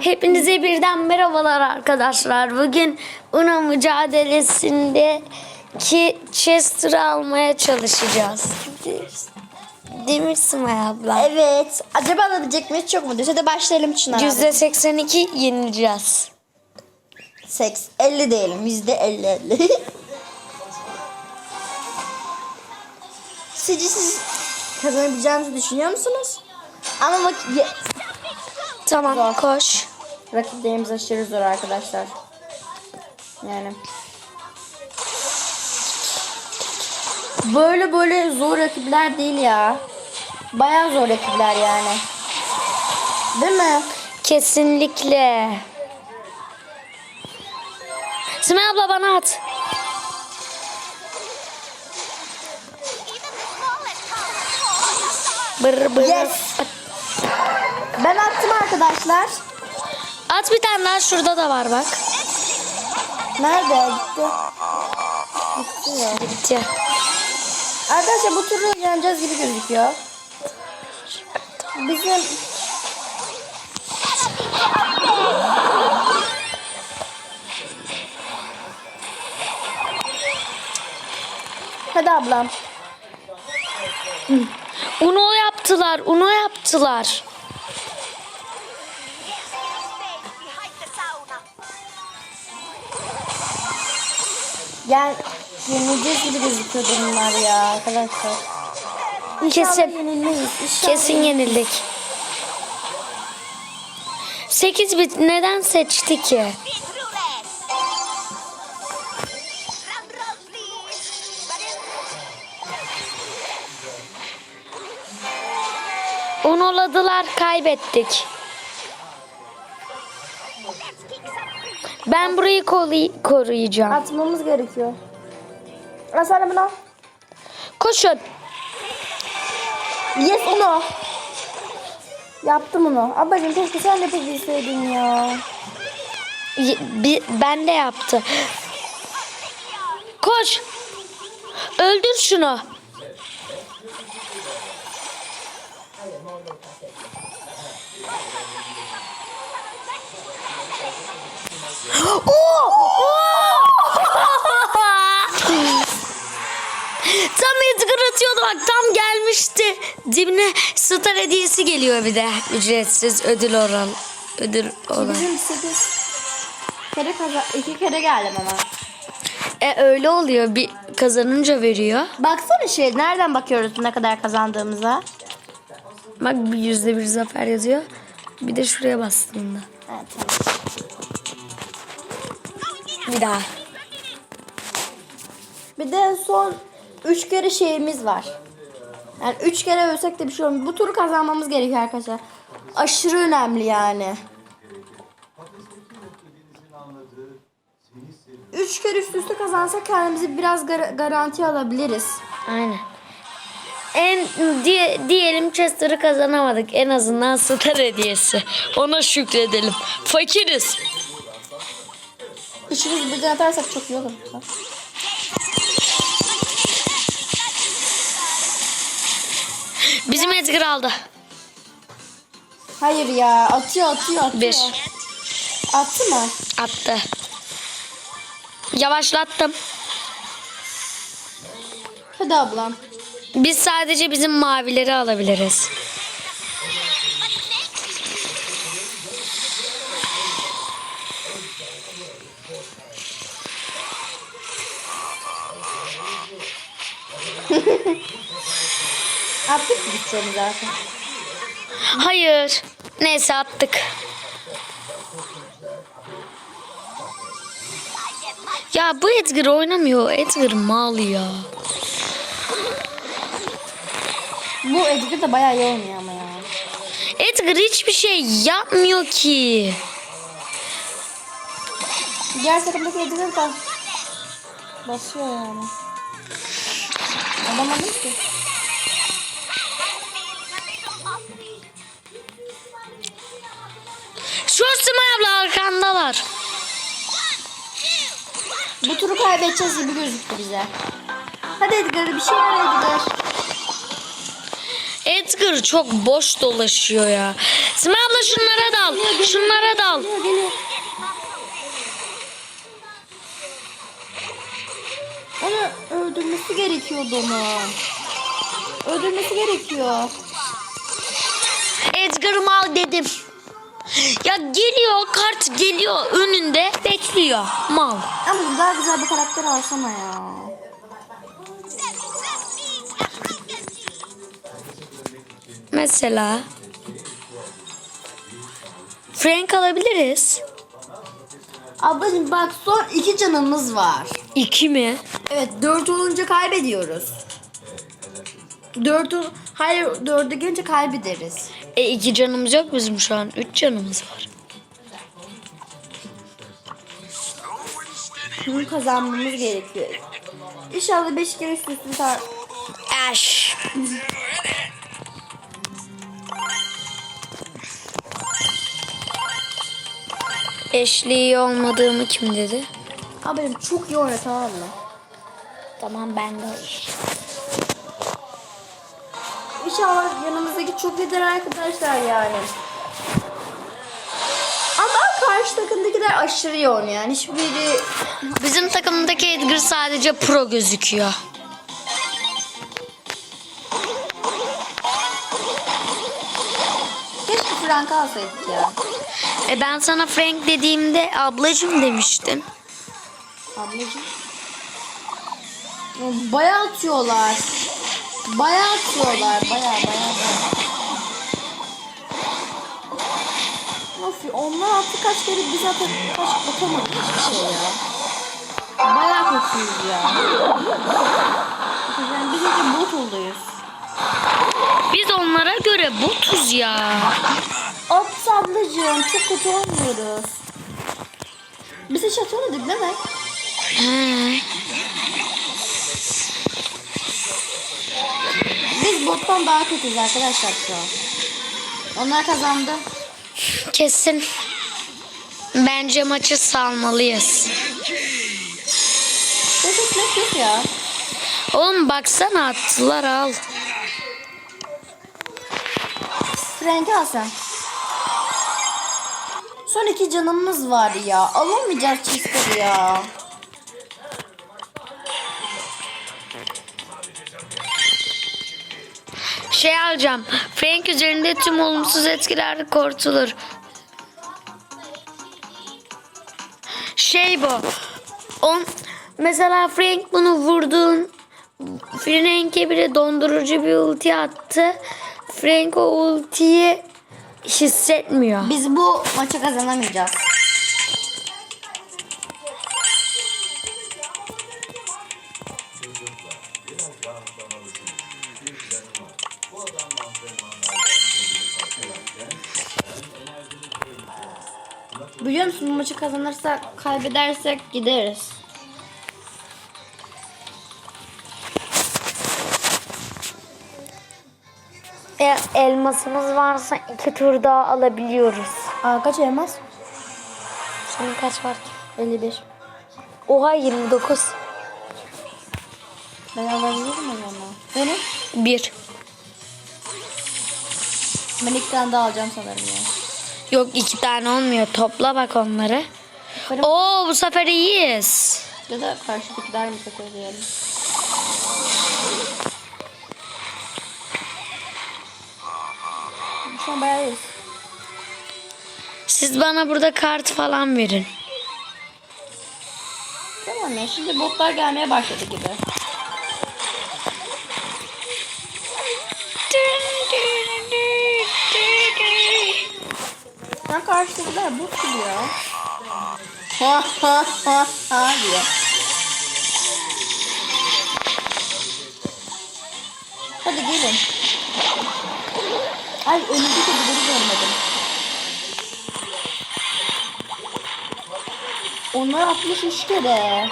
Hepinize birden merhabalar arkadaşlar. Bugün Una mücadelesinde ki Chester'ı almaya çalışacağız. Değil mi Simay abla? Evet. Acaba alabilecek miyiz? Çok mu? Hadi başlayalım Çınar abi. %82 yenileceğiz. Seks. 50 diyelim. Yüzde 50 50. Sizce siz kazanabileceğinizi düşünüyor musunuz? Ama bak Tamam Zor. koş. rakiplerimiz aşırı zor arkadaşlar. Yani. Böyle böyle zor rakipler değil ya. Bayağı zor rakipler yani. Değil mi? Kesinlikle. Simay abla bana at. Bır bır. Yes. Ben attım arkadaşlar. At bir tane daha şurada da var bak. Nerede? Gitti. Gitti ya. Bitti. Arkadaşlar bu turu yeneceğiz gibi gözüküyor. Bizim Hadi ablam. Uno yaptılar. Uno yaptılar. Gel yenileceğiz gibi gözüküyor bunlar ya arkadaşlar. Kesin. yenilmeyiz. Kesin yenildik. 8 bit neden seçti ki? Unoladılar kaybettik. Ben burayı koruy- koruyacağım. Atmamız gerekiyor. Al sana bunu. Koşun. Yes onu. Yaptım onu. Ablacığım keşke sen de yapabilseydin ya. Ben de yaptı. Koş. Öldür şunu. Tam Edgar atıyordu bak tam gelmişti. Dibine star hediyesi geliyor bir de. Ücretsiz ödül oran. Ödül. Bizim 8 kere kaza iki kere geldim ama. E öyle oluyor. Bir kazanınca veriyor. Baksana şey nereden bakıyoruz ne kadar kazandığımıza? Bak bir yüzde bir zafer yazıyor. Bir de şuraya bastığında. Evet, tamam. Bir daha. Bir de son 3 kere şeyimiz var. Yani 3 kere ölsek de bir şey olmuyor. Bu turu kazanmamız gerekiyor arkadaşlar. Aşırı önemli yani. 3 kere üst üste kazansak kendimizi biraz gar- garanti alabiliriz. Aynen. En diye, diyelim Chester'ı kazanamadık. En azından star hediyesi. Ona şükredelim. Fakiriz. Üçümüz birden atarsak çok iyi olur. Bizim Edgar aldı. Hayır ya atıyor atıyor atıyor. Bir. Attı mı? Attı. Yavaşlattım. Hadi ablam. Biz sadece bizim mavileri alabiliriz. Attık mı gideceğini zaten? Hayır. Neyse attık. Ya bu Edgar oynamıyor. Edgar mal ya. Bu Edgar da bayağı iyi oynuyor ama ya. Edgar hiçbir şey yapmıyor ki. Diğer takımdaki Edgar da basıyor yani. Alamadım ki. Şu Simay abla arkandalar. Bu turu kaybedeceğiz gibi gözüktü bize. Hadi Edgar bir şey var Edgar. Edgar çok boş dolaşıyor ya. Simay abla şunlara dal. Şunlara dal. Geliyor. Onu Öldürmesi gerekiyor. Edgar'ı mal dedim. Ya geliyor kart geliyor önünde bekliyor mal. Ama daha güzel bir karakter alsana ya. Mesela Frank alabiliriz. Ablacığım bak son iki canımız var. İki mi? Evet dört olunca kaybediyoruz. Dört ol Hayır dördü gelince kaybederiz. E iki canımız yok bizim şu an. Üç canımız var. Şunu kazanmamız gerekiyor. İnşallah beş kere üst üste tar- Ash. Eşli iyi olmadığımı kim dedi? Abi benim çok iyi oyna tamam mı? Tamam ben de o iş. İnşallah yanımızdaki çok lider arkadaşlar yani. Ama karşı takımdakiler aşırı oynuyor yani. Hiçbiri Bizim takımdaki Edgar sadece pro gözüküyor. keşke Frank alsaydık ya. E ben sana Frank dediğimde ablacım demiştin. Ablacığım. Bayağı atıyorlar. Bayağı atıyorlar. Bayağı bayağı bayağı. Of onlar attı kaç kere biz zaten kaç atamadık hiçbir şey ya. Bayağı kötüyüz ya. Yani biz önce bot olduyuz. Biz onlara göre botuz ya. At ablacığım çok kötü oynuyoruz. Biz hiç atamadık değil mi? He. Biz bottan daha kötüyüz arkadaşlar şu an. Onlar kazandı. Kesin. Bence maçı salmalıyız. Ses etmek yok ya. Oğlum baksana attılar al. Frank'i al sen. Son iki canımız var ya. Alamayacağız Chester'ı ya. Şey alacağım. Frank üzerinde tüm olumsuz etkiler kurtulur. Şey bu. On, mesela Frank bunu vurduğun Frank'e bile dondurucu bir ulti attı. Frank o ultiyi hissetmiyor. Biz bu maçı kazanamayacağız. Biliyor musun bu maçı kazanırsak kaybedersek gideriz. E, elmasımız varsa iki tur daha alabiliyoruz. Aa, kaç elmas? Senin kaç var ki? 51. Oha 29. Ben alabilirim ama. Ne? 1. Ben iki tane daha alacağım sanırım ya. Yok iki tane olmuyor. Topla bak onları. Benim... Oo bu sefer iyiyiz. Ya da karşıdakiler mi sefer diyelim. Şu an bayağı iyiyiz. Siz bana burada kart falan verin. Tamam ya şimdi botlar gelmeye başladı gibi. Karşıdakiler bot gibi ya. Ha ha ha ha diye. Hadi gelin. Ay önümdeki biberi görmedim. Onlar 63 kere.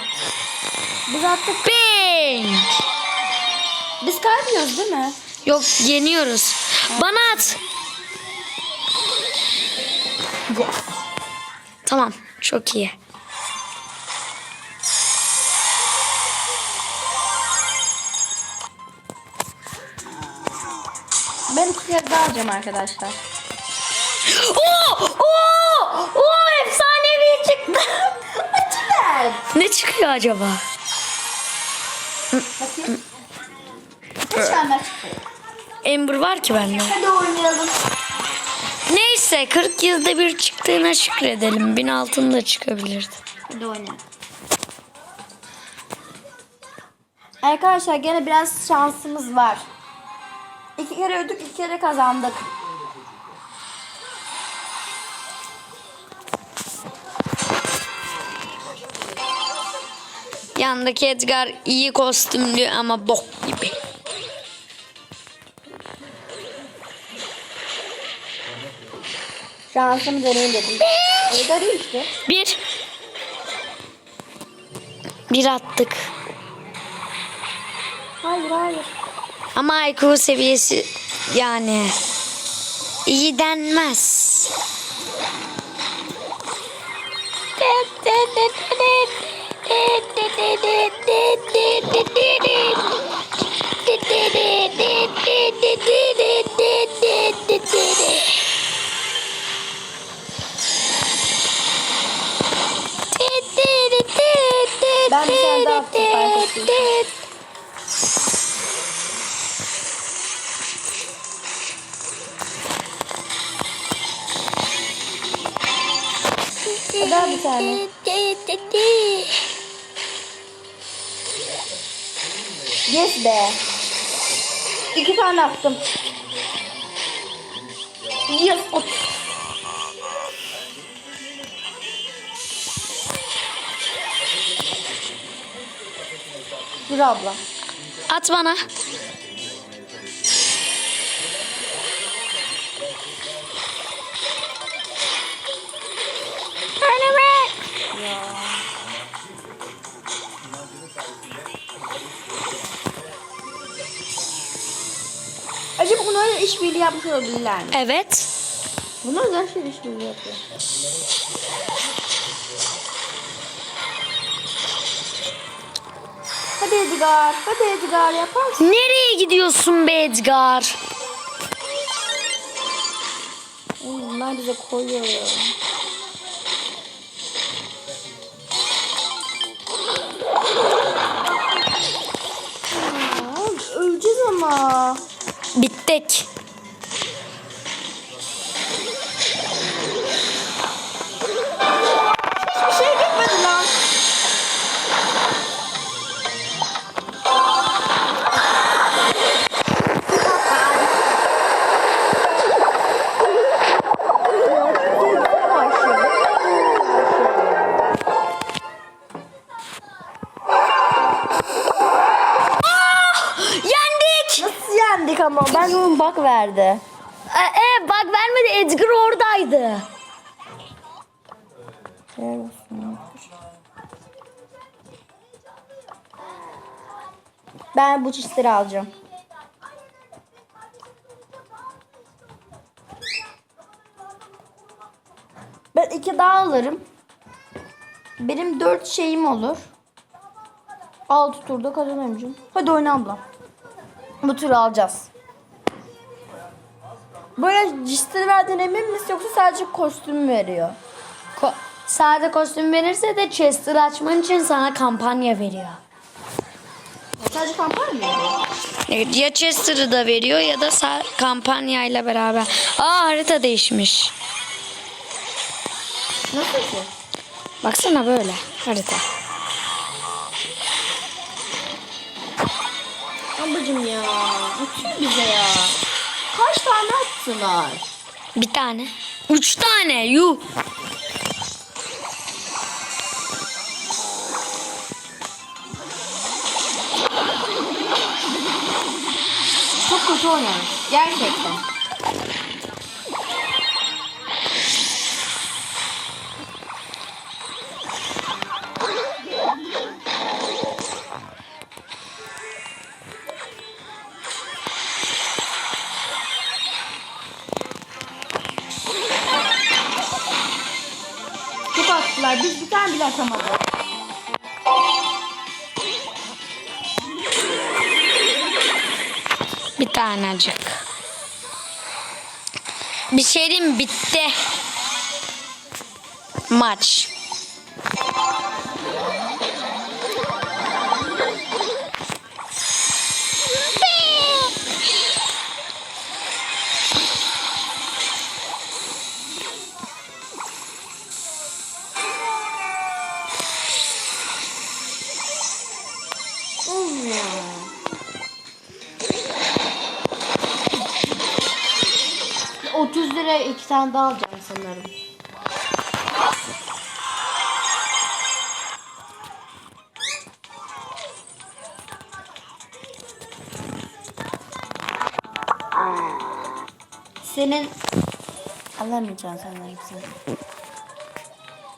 Biz attık. Bang! Biz kaybediyoruz değil mi? Yok yeniyoruz. Bana at. Tamam çok iyi. Ben kere daha alacağım arkadaşlar. Oo! Oo! Oo efsanevi çıktı. Açıklar. ne çıkıyor acaba? Bakayım. Gelmez çıktı. Ember var ki bende. Hadi oynayalım. Neyse 40 yılda bir çıktığına şükredelim. Bin altında çıkabilirdi. Hadi oynayalım. Arkadaşlar gene biraz şansımız var. İki kere öldük, iki kere kazandık. Yandaki Edgar iyi kostümlü ama bok gibi. Şansımı deneyim dedim. Öyle değil işte. Bir. Bir attık. Hayır hayır. Ama IQ seviyesi yani iyi denmez. Ben bir tane daha fark ettim. Daha bir tane. Yes be. İki tane attım. Yes. Dur abla. At bana. Acaba bunlar işbirliği yapmış olabilirler mi? Evet. Bunlar gerçekten işbirliği yapıyor. Hadi Edgar, hadi Edgar yaparsın. Nereye gidiyorsun be Edgar? Bunlar bize koyuyor ya. Öleceğiz ama. Bittik. Bak verdi. E, e, bak vermedi Edgar oradaydı. Ben bu çizgileri alacağım. Ben iki daha alırım. Benim dört şeyim olur. Altı turda kazanamayacağım. Hadi oyna abla. Bu turu alacağız. Böyle cistleri verdiğine emin misin yoksa sadece kostüm mü veriyor? Ko- sade kostüm verirse de Chester açman için sana kampanya veriyor. Sadece kampanya mı veriyor? Evet, Ya Chester'ı da veriyor ya da kampanyayla beraber. Aa harita değişmiş. Nasıl ki? Baksana böyle harita. Ablacım ya. Atıyor bize ya. Kaç tane attılar? Bir tane. Üç tane yuh. Çok kötü oynamış. Gerçekten. Tanecik. Bir şey diyeyim mi? bitti. Maç. İki tane daha alacağım sanırım. Senin alamayacaksın sen.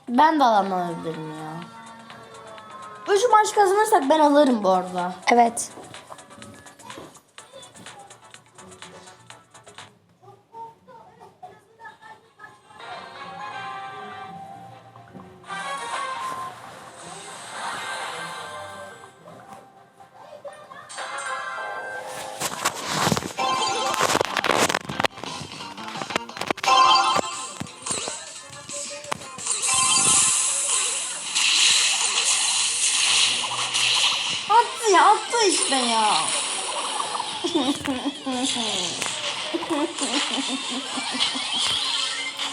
Ben de alamayabilirim ya. Üç maç kazanırsak ben alırım bu arada. Evet. Attı ya attı işte ya.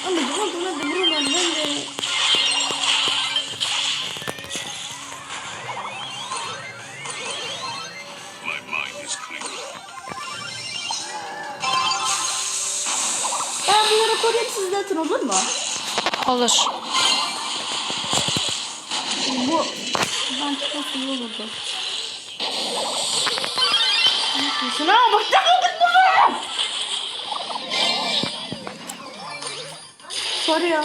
Hadi buradan hadi. My mind is clear. Ben bunları koruyup siz de atın olur mu? Olur. Bu ben çıkması iyi olurdu. Şuna bak takıldık bunu. Soruyor.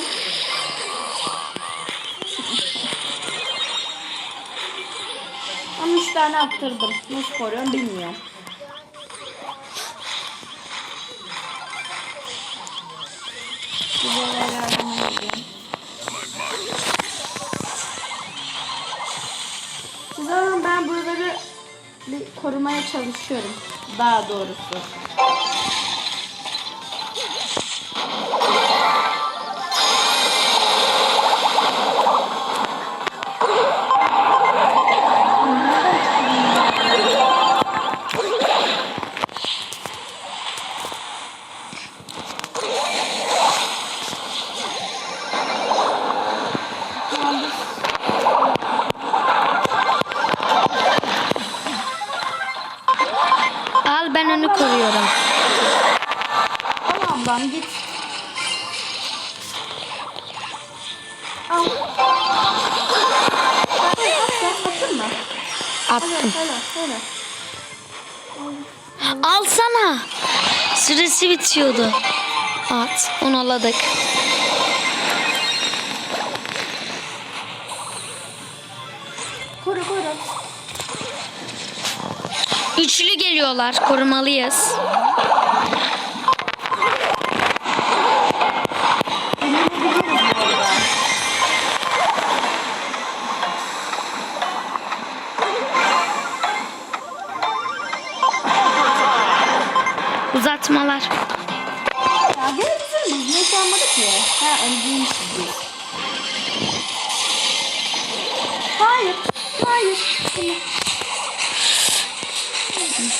Ama üç tane attırdım. Nasıl koruyorum bilmiyorum. Korumaya çalışıyorum. Daha doğrusu. Bitiyordu. At. Onu aladık. Koru koru. Üçlü geliyorlar. Korumalıyız. Uzatmalar. Ya. Ha giymişiz biz. Hayır. Hayır. Tamam.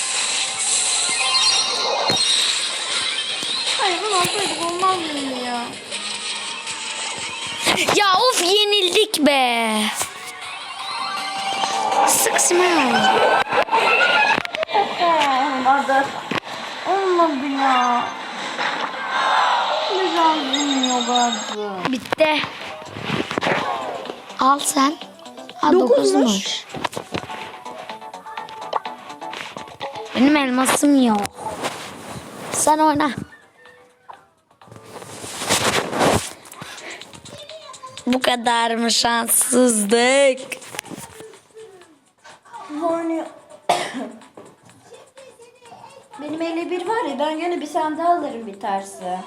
Hayır bunu alsaydık olmaz mıydı ya? Ya of yenildik be. Sık Simon. Olmadı. Olmadı ya. Lazım. Bitti. Al sen. Ha Dokuzmuş. dokuzmuş. Benim elmasım yok. Sen oyna. Bu kadar mı şanssızlık? Horny. Benim ele bir var ya ben gene bir daha alırım bir tersi.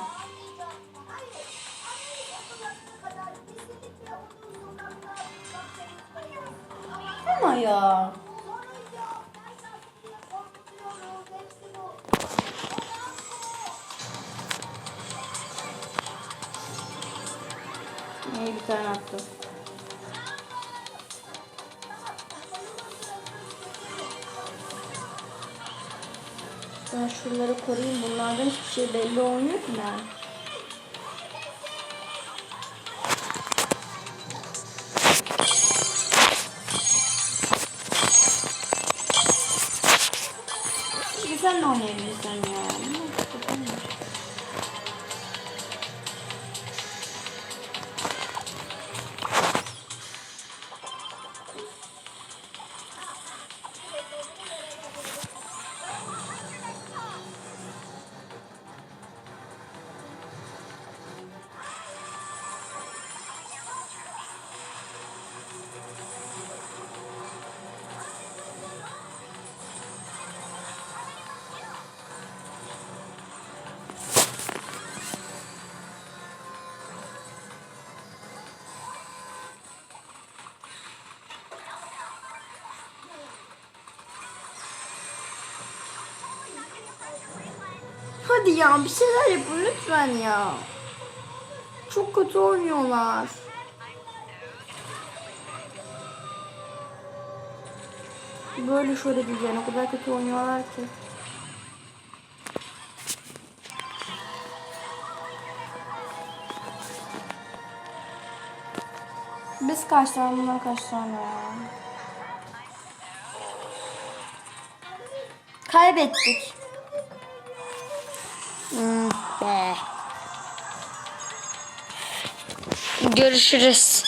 Ya. İyi bir tane attım. Ben şunları koruyayım. Bunlardan hiçbir şey belli olmuyor ki ben. Hadi ya bir şeyler yapın lütfen ya. Çok kötü oynuyorlar. Böyle şöyle diyeceğim. O kadar kötü oynuyorlar ki. Biz kaç tane bunlar kaç tane ya? Kaybettik. Görüşürüz.